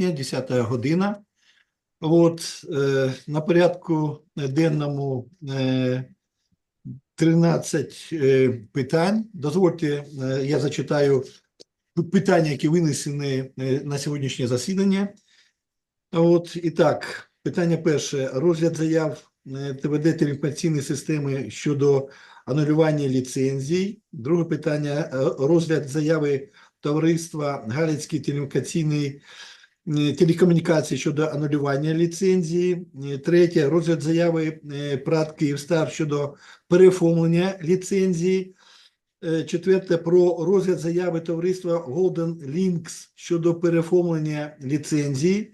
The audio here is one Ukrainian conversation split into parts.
жовтня, 10 година. От, е, на порядку денному е, 13 е, питань. Дозвольте, е, я зачитаю питання, які винесені е, на сьогоднішнє засідання. От, і так, питання перше. Розгляд заяв е, ТВД телеінформаційної системи щодо анулювання ліцензій. Друге питання. е, Розгляд заяви товариства Галицький телеінформаційний е, телекомунікації щодо анулювання ліцензії. Е, Третє. Розгляд заяви е, ПРАТ Київстар щодо переоформлення ліцензії. Четверте, про розгляд заяви товариства Golden Links щодо переоформлення ліцензії.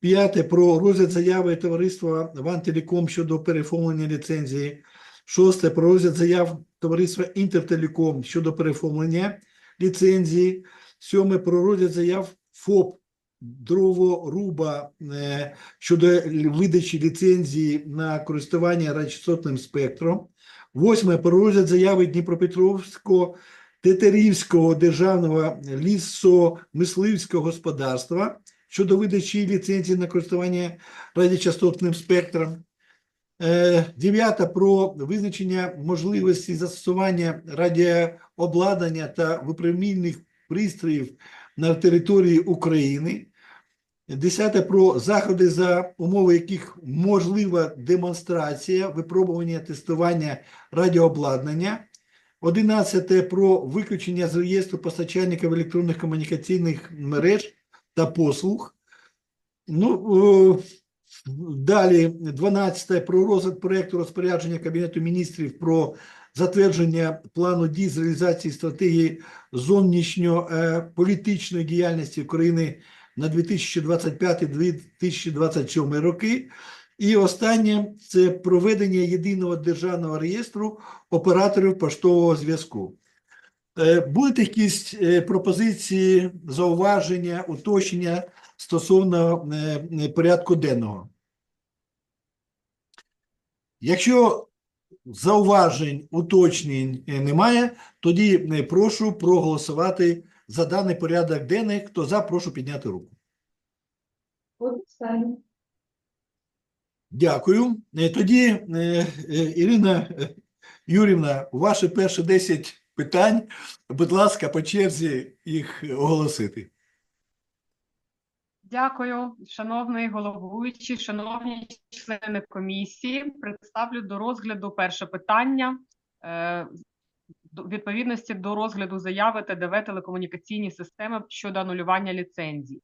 П'яте, про розгляд заяви товариства Ван Телеком щодо переоформлення ліцензії. Шосте, про розгляд заяв товариства Інтертелеком щодо переоформлення ліцензії. Сьоме, про розгляд заяв ФОП Дроворуба е, щодо видачі ліцензії на користування радіочастотним спектром. Восьме, про розгляд заяви Дніпропетровського Тетерівського державного лісомисливського господарства щодо видачі ліцензії на користування радіочастотним спектром. Е, Дев'ята про визначення можливості застосування радіообладнання та випромінних пристроїв на території України. Десяте про заходи, за умови яких можлива демонстрація, випробування, тестування радіообладнання. Одинадцяте про виключення з реєстру постачальників електронних комунікаційних мереж та послуг. Ну, е, далі, 12 про розгляд проєкту розпорядження Кабінету міністрів про затвердження плану дій з реалізації стратегії зовнішньополітичної діяльності України на 2025-2027 роки. І останнє це проведення єдиного державного реєстру операторів поштового зв'язку. Е, Будуть якісь е, пропозиції, зауваження, уточнення стосовно е, порядку денного? Якщо зауважень, уточнень немає, тоді прошу проголосувати за даний порядок денний. Хто за, прошу підняти руку. Дякую. Е, Тоді, е, е, Ірина Юрівна, ваші перші 10 питань, будь ласка, по черзі їх оголосити. Дякую, шановний головуючий, шановні члени комісії. Представлю до розгляду перше питання відповідності до розгляду заяви ТДВ телекомунікаційні системи щодо анулювання ліцензій.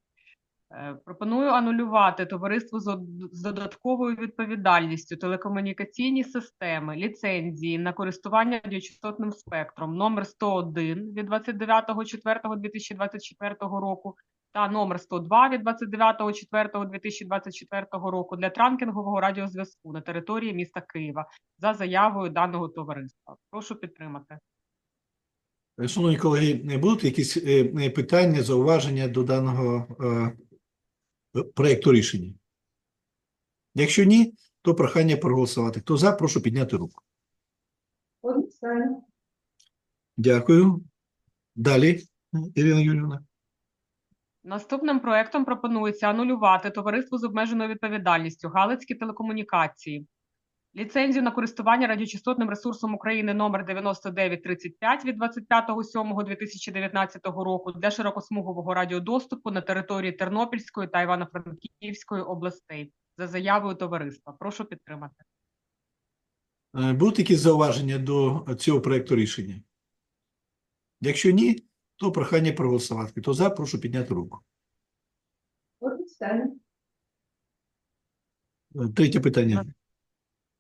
Е, Пропоную анулювати товариство з додатковою відповідальністю телекомунікаційні системи ліцензії на користування радіочастотним спектром номер 101 від 29.04.2024 року та номер 102 від 29.04.2024 року для транкінгового радіозв'язку на території міста Києва за заявою даного товариства. Прошу підтримати. Шановні колеги, будуть якісь е, е, питання, зауваження до даного е, проекту рішення? Якщо ні, то прохання проголосувати. Хто за, прошу підняти руку. Дякую. Далі, Ірина Юрівна. Наступним проектом пропонується анулювати товариство з обмеженою відповідальністю Галицькі телекомунікації. Ліцензію на користування радіочастотним ресурсом України номер 9935 від 25.07.2019 року для широкосмугового радіодоступу на території Тернопільської та Івано-Франківської областей за заявою товариства. Прошу підтримати. Е, Будуть якісь зауваження до цього проекту рішення? Якщо ні, то прохання проголосувати. Хто за, прошу підняти руку. Е, Третє питання.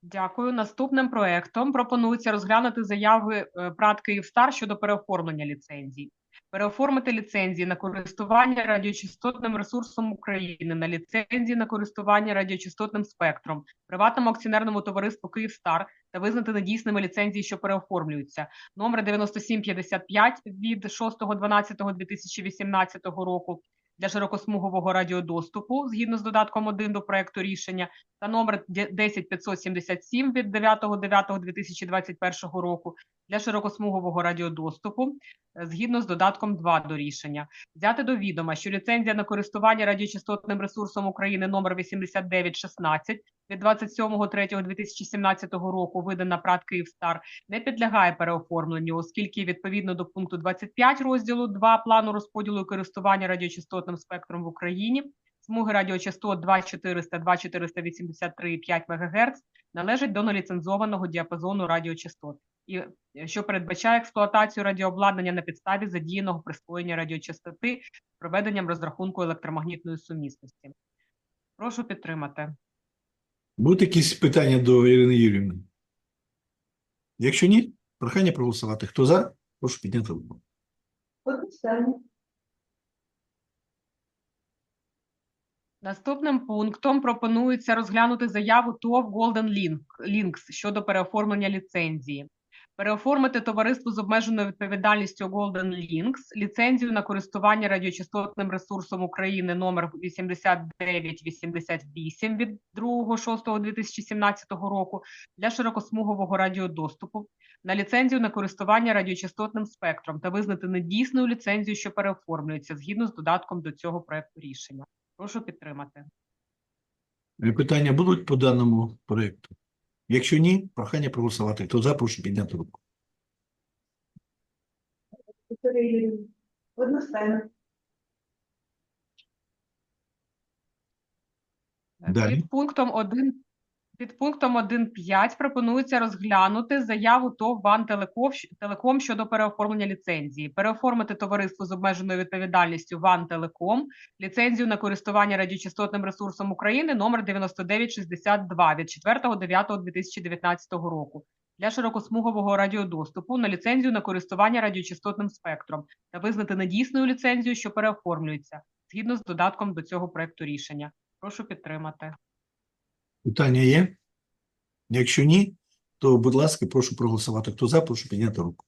Дякую. Наступним проектом пропонується розглянути заяви е, ПРАТ Київстар щодо переоформлення ліцензій. Переоформити ліцензії на користування радіочастотним ресурсом України на ліцензії на користування радіочастотним спектром приватному акціонерному товариству Київстар та визнати недійсними ліцензії, що переоформлюються. Номер 9755 від 6.12.2018 року для широкосмугового радіодоступу згідно з додатком 1 до проекту рішення та номер 10577 від 9.09.2021 року для широкосмугового радіодоступу е, згідно з додатком 2 до рішення. Взяти до відома, що ліцензія на користування радіочастотним ресурсом України номер 8916 від 27.03.2017 року видана ПРАТ «Київстар» не підлягає переоформленню, оскільки відповідно до пункту 25 розділу 2 плану розподілу і користування радіочастотним спектром в Україні смуги радіочастот 2400, 2483,5 МГц належать до неліцензованого діапазону радіочастот, і е, що передбачає експлуатацію радіообладнання на підставі задіяного присвоєння радіочастоти з проведенням розрахунку електромагнітної сумісності. Прошу підтримати. Будуть якісь питання до Ірини Юрівни? Якщо ні, прохання проголосувати. Хто за? Прошу підняти руку. Одностайно. Наступним пунктом пропонується розглянути заяву ТОВ Golden Link- Links щодо переоформлення ліцензії. Переоформити товариству з обмеженою відповідальністю Golden Links ліцензію на користування радіочастотним ресурсом України номер 8988 від 2.6.2017 року для широкосмугового радіодоступу на ліцензію на користування радіочастотним спектром та визнати недійсною ліцензію, що переоформлюється згідно з додатком до цього проекту рішення. Прошу підтримати. Е, Питання будуть по даному проєкту? Якщо ні, прохання проголосувати. Хто за, прошу підняти руку. Одностайно. Далі. Під пунктом 1 під пунктом 1.5 пропонується розглянути заяву ТОВ ВАН Телеком щодо переоформлення ліцензії. Переоформити товариство з обмеженою відповідальністю ВАН Телеком ліцензію на користування радіочастотним ресурсом України номер 9962 від 4.9.2019 року для широкосмугового радіодоступу на ліцензію на користування радіочастотним спектром та визнати недійсною ліцензію, що переоформлюється згідно з додатком до цього проекту рішення. Прошу підтримати. Питання є? Якщо ні, то, будь ласка, прошу проголосувати. Хто за, прошу підняти руку.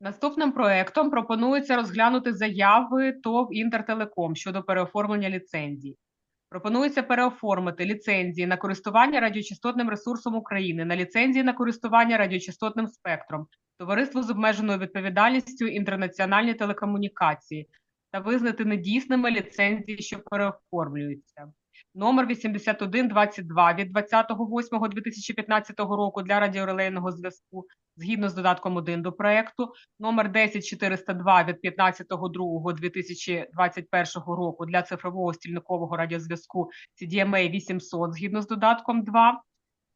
Наступним проектом пропонується розглянути заяви ТОВ Інтертелеком щодо переоформлення ліцензій. Пропонується переоформити ліцензії на користування радіочастотним ресурсом України на ліцензії на користування радіочастотним спектром, товариство з обмеженою відповідальністю інтернаціональні телекомунікації та визнати недійсними ліцензії, що переоформлюються. Номер 8122 від 28.08.2015 року для радіорелейного зв'язку згідно з додатком 1 до проекту, номер 10402 від 15.02.2021 року для цифрового стільникового радіозв'язку CDMA 800 згідно з додатком 2,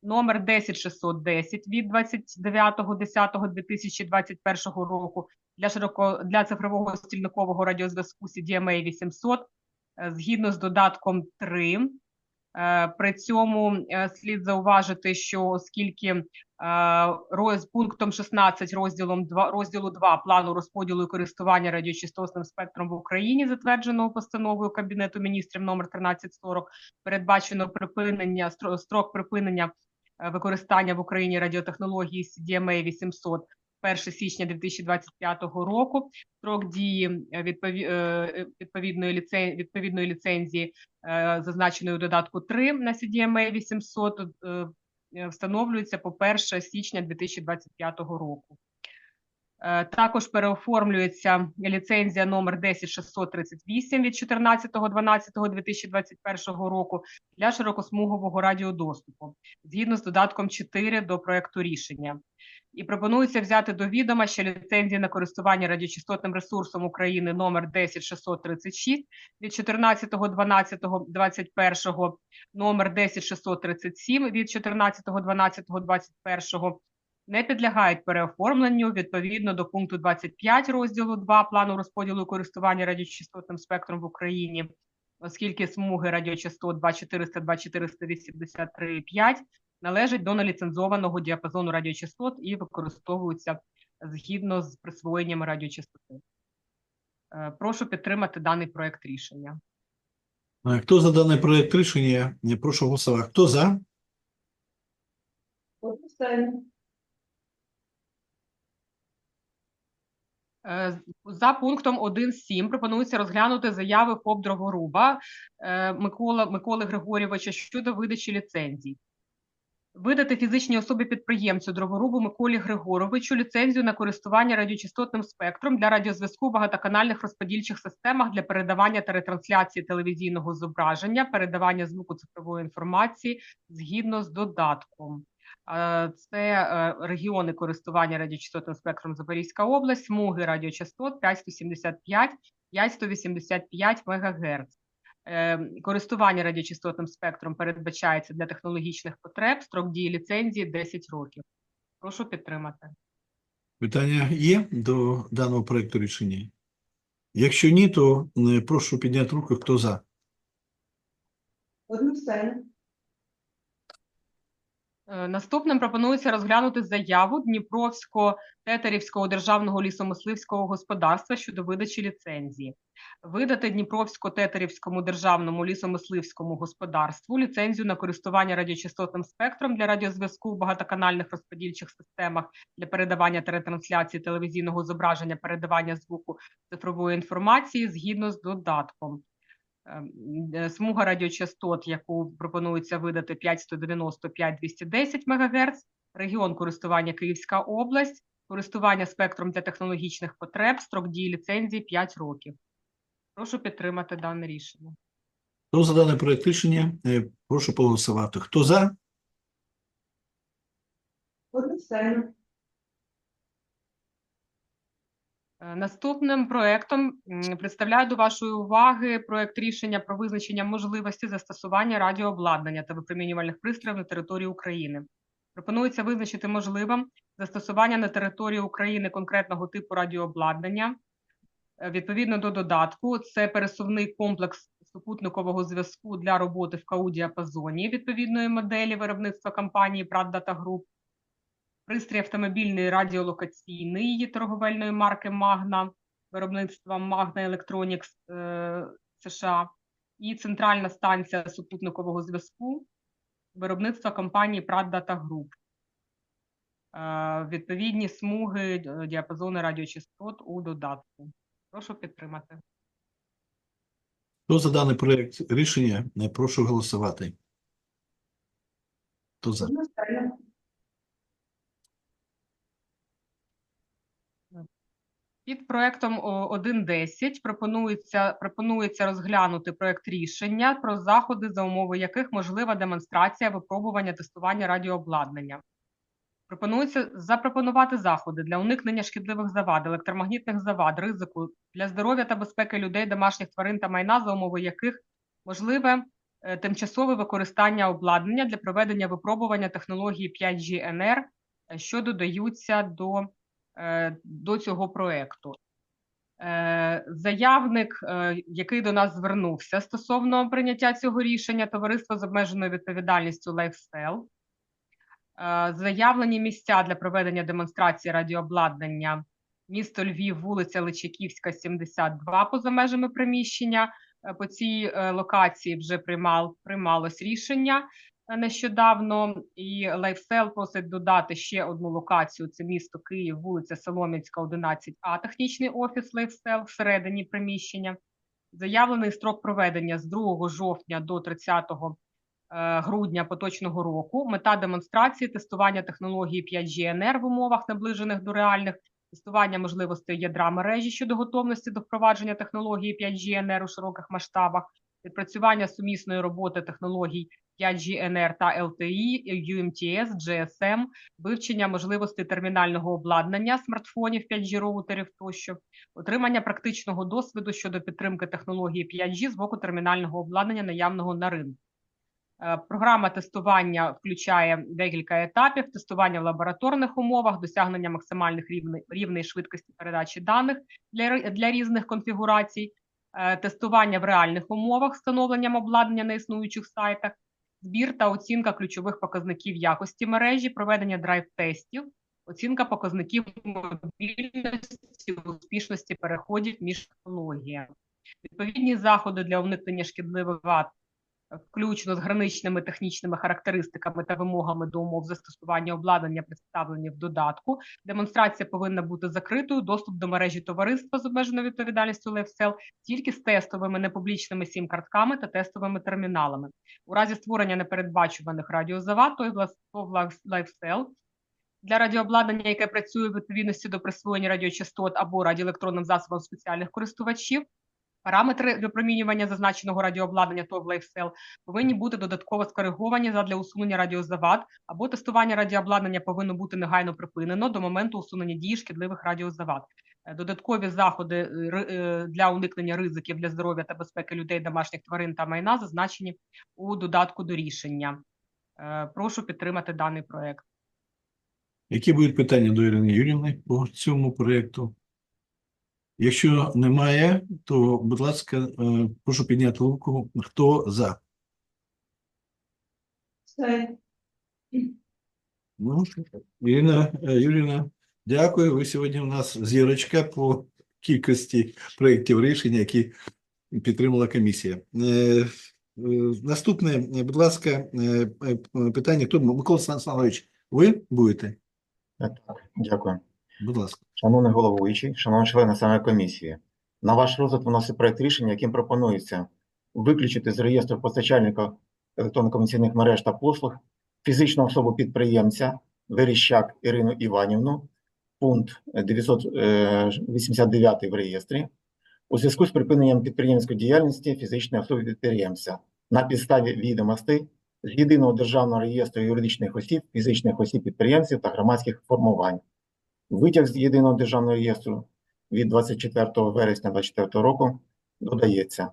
номер 10610 від 29.10.2021 року для широко для цифрового стільникового радіозв'язку CDMA 800 е, згідно з додатком 3. Е, При цьому е, слід зауважити, що оскільки роз, пунктом 16 розділом 2, розділу 2 плану розподілу і користування радіочастотним спектром в Україні, затвердженого постановою Кабінету міністрів номер 1340, передбачено припинення стро- строк припинення використання в Україні радіотехнології CDMA 800 1 січня 2025 року. Строк дії е, е, відповідної ліцензії, відповідної ліцензії е, зазначеної у додатку 3 на CDMA 800 е, е, встановлюється по 1 січня 2025 року. Е, Також переоформлюється ліцензія номер 10638 від 14.12.2021 року для широкосмугового радіодоступу згідно з додатком 4 до проекту рішення. І пропонується взяти до відома, що ліцензії на користування радіочастотним ресурсом України номер 10636 від 14.12.21, номер 10637 від 14.12.21 не підлягають переоформленню відповідно до пункту 25 розділу 2 плану розподілу і користування радіочастотним спектром в Україні, оскільки смуги радіочастот 2400, 2483,5 належать до неліцензованого діапазону радіочастот і використовуються згідно з присвоєннями радіочастоти. Е, Прошу підтримати даний проект рішення. Хто за даний проєкт рішення? Я прошу голосувати. Хто за? Одностайно. За пунктом 1.7 пропонується розглянути заяви ФОП Дроворуба е, Микола Миколи Григорєвича щодо видачі ліцензій. Видати фізичній особі-підприємцю Дроворубу Миколі Григоровичу ліцензію на користування радіочастотним спектром для радіозв'язку в багатоканальних розподільчих системах для передавання та ретрансляції телевізійного зображення, передавання звуку цифрової інформації згідно з додатком. Це е, регіони користування радіочастотним спектром Запорізька область, смуги радіочастот 5175, 5185 МГц. Користування радіочастотним спектром передбачається для технологічних потреб, строк дії ліцензії 10 років. Прошу підтримати. Питання є до даного проекту рішення? Якщо ні, то е, прошу підняти руку, хто за. Одностайно. Е, Наступним пропонується розглянути заяву Дніпровсько-Тетерівського державного лісомисливського господарства щодо видачі ліцензії. Видати Дніпровсько-Тетерівському державному лісомисливському господарству ліцензію на користування радіочастотним спектром для радіозв'язку в багатоканальних розподільчих системах для передавання та ретрансляції телевізійного зображення, передавання звуку цифрової інформації згідно з додатком. Е, Смуга радіочастот, яку пропонується видати 5190-5210 МГц, регіон користування Київська область, користування спектром для технологічних потреб, строк дії ліцензії 5 років. Прошу підтримати дане рішення. Хто за даний проект рішення? Е, Прошу проголосувати. Хто за? Одностайно. Е, Наступним проектом представляю до вашої уваги проект рішення про визначення можливості застосування радіообладнання та випромінювальних пристроїв на території України. Пропонується визначити можливим застосування на території України конкретного типу радіообладнання. Е, Відповідно до додатку, це пересувний комплекс супутникового зв'язку для роботи в КАУ-діапазоні відповідної моделі виробництва компанії Праддата Груп, пристрій автомобільний радіолокаційний торговельної марки Magna, виробництва Magna Electronics е, США, і центральна станція супутникового зв'язку виробництва компанії Pradдата Group. Е, Відповідні смуги е, діапазони радіочастот у додатку. Прошу підтримати. Хто за даний проект рішення? Прошу голосувати. Хто за? Одностайно. Під проектом о, 1.10 пропонується, пропонується розглянути проект рішення про заходи, за умови яких можлива демонстрація випробування тестування радіообладнання. Пропонується запропонувати заходи для уникнення шкідливих завад, електромагнітних завад, ризику для здоров'я та безпеки людей, домашніх тварин та майна, за умови яких можливе е, тимчасове використання обладнання для проведення випробування технології 5G-NR, е, що додаються до до цього проекту. Е, Заявник, е, який до нас звернувся стосовно прийняття цього рішення, товариство з обмеженою відповідальністю. Е, Заявлені місця для проведення демонстрації радіообладнання місто Львів, вулиця Личаківська, 72, поза межами приміщення. Е, По цій е, локації вже приймал, приймалось рішення е, нещодавно, і Лайфсел просить додати ще одну локацію: це місто Київ, вулиця Солом'янська, 11А, технічний офіс Лайфсел всередині приміщення. Заявлений строк проведення з 2 жовтня до 30 е, грудня поточного року. Мета демонстрації тестування технології 5G-NR в умовах, наближених до реальних, тестування можливостей ядра мережі щодо готовності до впровадження технології 5G-NR у широких масштабах, відпрацювання сумісної роботи технологій 5G-NR та LTE, UMTS, GSM, вивчення можливостей термінального обладнання смартфонів 5G-роутерів тощо, отримання практичного досвіду щодо підтримки технології 5G з боку термінального обладнання наявного на ринку. Е, Програма тестування включає декілька етапів: тестування в лабораторних умовах, досягнення максимальних рівней, рівней швидкості передачі даних для, для різних конфігурацій, е, тестування в реальних умовах, встановленням обладнання на існуючих сайтах, збір та оцінка ключових показників якості мережі, проведення драйв-тестів, оцінка показників мобільності, успішності переходів між технологіями. Відповідні заходи для уникнення шкідливих вад включно з граничними технічними характеристиками та вимогами до умов застосування обладнання, представлені в додатку. Демонстрація повинна бути закритою. Доступ до мережі товариства з обмеженою відповідальністю LifeCell тільки з тестовими непублічними сім-картками та тестовими терміналами. У разі створення непередбачуваних радіозавад, той LifeCell для радіообладнання, яке працює в відповідності до присвоєння радіочастот або радіоелектронним засобам спеціальних користувачів. Параметри випромінювання зазначеного радіообладнання ТОВ LifeCell повинні бути додатково скориговані задля усунення радіозавад або тестування радіообладнання повинно бути негайно припинено до моменту усунення дії шкідливих радіозавад. Е, Додаткові заходи е, е, для уникнення ризиків для здоров'я та безпеки людей, домашніх тварин та майна зазначені у додатку до рішення. Прошу підтримати даний проект. Які будуть питання до Ірини Юрівни по цьому проєкту? Якщо немає, то, будь ласка, е, прошу підняти руку. Хто за? Ну, Ірина е, Юрівна, дякую. Ви сьогодні у нас зірочка по кількості проєктів рішення, які підтримала комісія. Е, е, Наступне, е, будь ласка, е, е, питання. Хто? Микола Станиславович, ви будете? Так, Дякую. Будь ласка. Шановний головуючий, шановні члени саме комісії, на ваш розгляд виносить проект рішення, яким пропонується виключити з реєстру постачальника електронно-комунікаційних мереж та послуг фізичну особу підприємця Верещак Ірину Іванівну, пункт 989 в реєстрі, у зв'язку з припиненням підприємської діяльності фізичної особи підприємця на підставі відомостей з єдиного державного реєстру юридичних осіб, фізичних осіб підприємців та громадських формувань. Витяг з єдиного державного реєстру від 24 вересня 2024 року додається.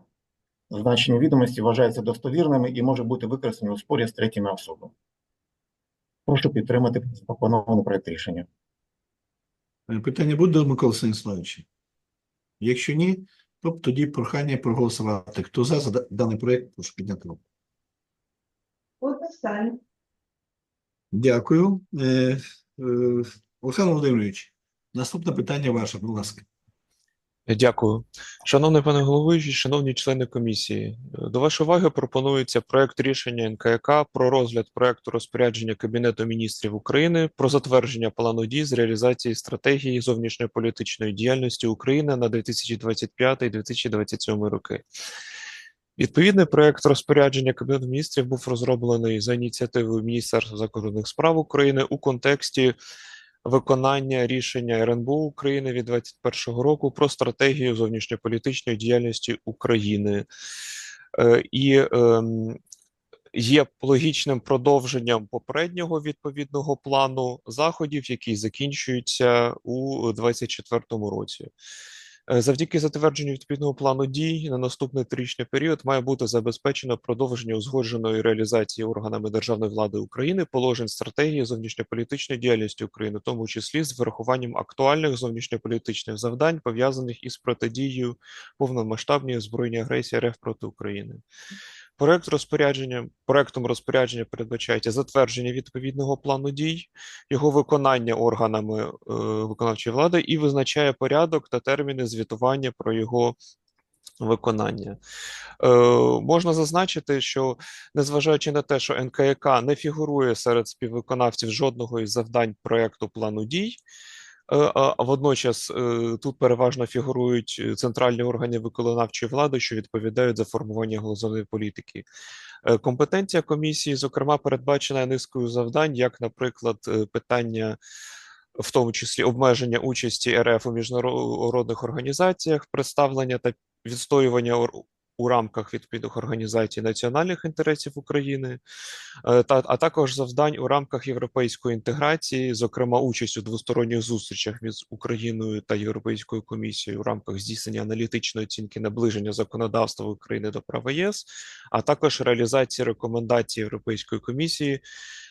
Зазначені відомості вважаються достовірними і може бути використані у спорі з третіми особами. Прошу підтримати запропонований проект рішення. Е, Питання буде до Миколи Станіславовича? Якщо ні, то тоді прохання проголосувати. Хто за, за даний проєкт, прошу підняти руку. Дякую. Олександр Володимирович, наступне питання ваше, будь ласка. Дякую. Шановний пане головуючий, шановні члени комісії, до вашої уваги пропонується проект рішення НКК про розгляд проекту розпорядження Кабінету міністрів України про затвердження плану дій з реалізації стратегії зовнішньополітичної діяльності України на 2025-2027 роки. Відповідний проект розпорядження Кабінету міністрів був розроблений за ініціативою Міністерства закордонних справ України у контексті виконання рішення РНБО України від 2021 року про стратегію зовнішньополітичної діяльності України. Е, І ем, є логічним продовженням попереднього відповідного плану заходів, який закінчується у 2024 році. Е, Завдяки затвердженню відповідного плану дій на наступний трирічний період має бути забезпечено продовження узгодженої реалізації органами державної влади України положень стратегії зовнішньополітичної діяльності України, в тому числі з врахуванням актуальних зовнішньополітичних завдань, пов'язаних із протидією повномасштабній збройній агресії РФ проти України. Проект розпорядження проектом розпорядження передбачається затвердження відповідного плану дій, його виконання органами е, виконавчої влади і визначає порядок та терміни звітування про його виконання. Е, можна зазначити, що незважаючи на те, що НКК не фігурує серед співвиконавців жодного із завдань проекту плану дій. Е, водночас е, тут переважно фігурують е, центральні органи виконавчої влади, що відповідають за формування глузової політики. Компетенція комісії, зокрема, передбачена низкою завдань, як, наприклад, питання, в тому числі обмеження участі РФ у міжнародних організаціях, представлення та відстоювання у рамках відповідних організацій національних інтересів України, е, та а також завдань у рамках європейської інтеграції, зокрема участь у двосторонніх зустрічах між Україною та Європейською комісією в рамках здійснення аналітичної оцінки наближення законодавства України до права ЄС, а також реалізації рекомендацій Європейської комісії,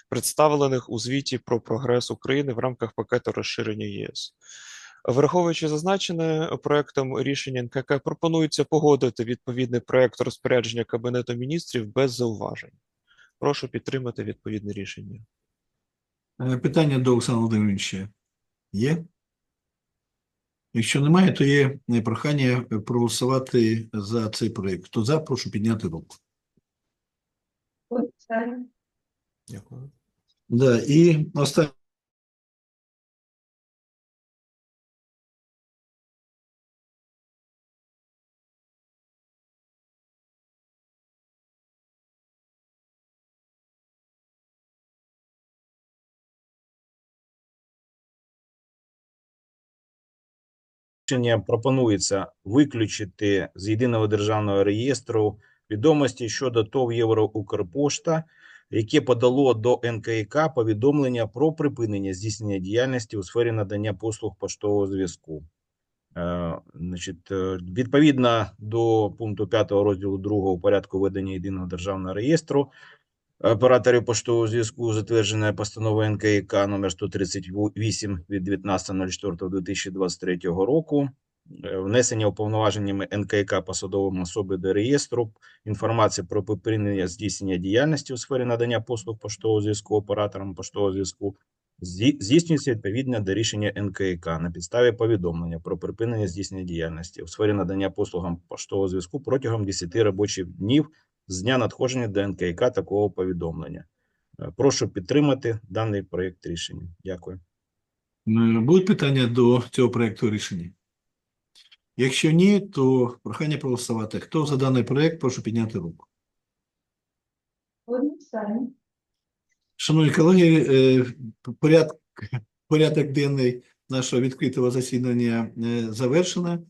представлених у звіті про прогрес України в рамках пакету розширення ЄС. Враховуючи зазначене, проектом рішення НКК пропонується погодити відповідний проект розпорядження Кабінету міністрів без зауважень. Прошу підтримати відповідне рішення. Е, Питання до Олександра Володимировича є? Якщо немає, то є е, прохання проголосувати за цей проєкт. Хто за, прошу підняти руку. Дякую. Да, і останнє. Рішення пропонується виключити з єдиного державного реєстру відомості щодо ТОВ Євроукрпошта, яке подало до НКК повідомлення про припинення здійснення діяльності у сфері надання послуг поштового зв'язку. Е, Значить, е, відповідно до пункту 5 розділу 2 порядку ведення єдиного державного реєстру операторів поштового зв'язку, затвердженої постановою НКК номер 138 від 19.04.2023 року. Е, Внесення уповноваженнями НКК посадовими особи до реєстру інформації про припинення здійснення діяльності у сфері надання послуг поштового зв'язку операторам поштового зв'язку здійснюється відповідно до рішення НКК на підставі повідомлення про припинення здійснення діяльності у сфері надання послугам поштового зв'язку протягом 10 робочих днів з дня надходження до НКК такого повідомлення. Е, Прошу підтримати даний проєкт рішення. Дякую. Е, Будуть питання до цього проекту рішення? Якщо ні, то прохання проголосувати. Хто за даний проект, прошу підняти руку. Шановні колеги, е, порядок, порядок денний нашого відкритого засідання е, завершено.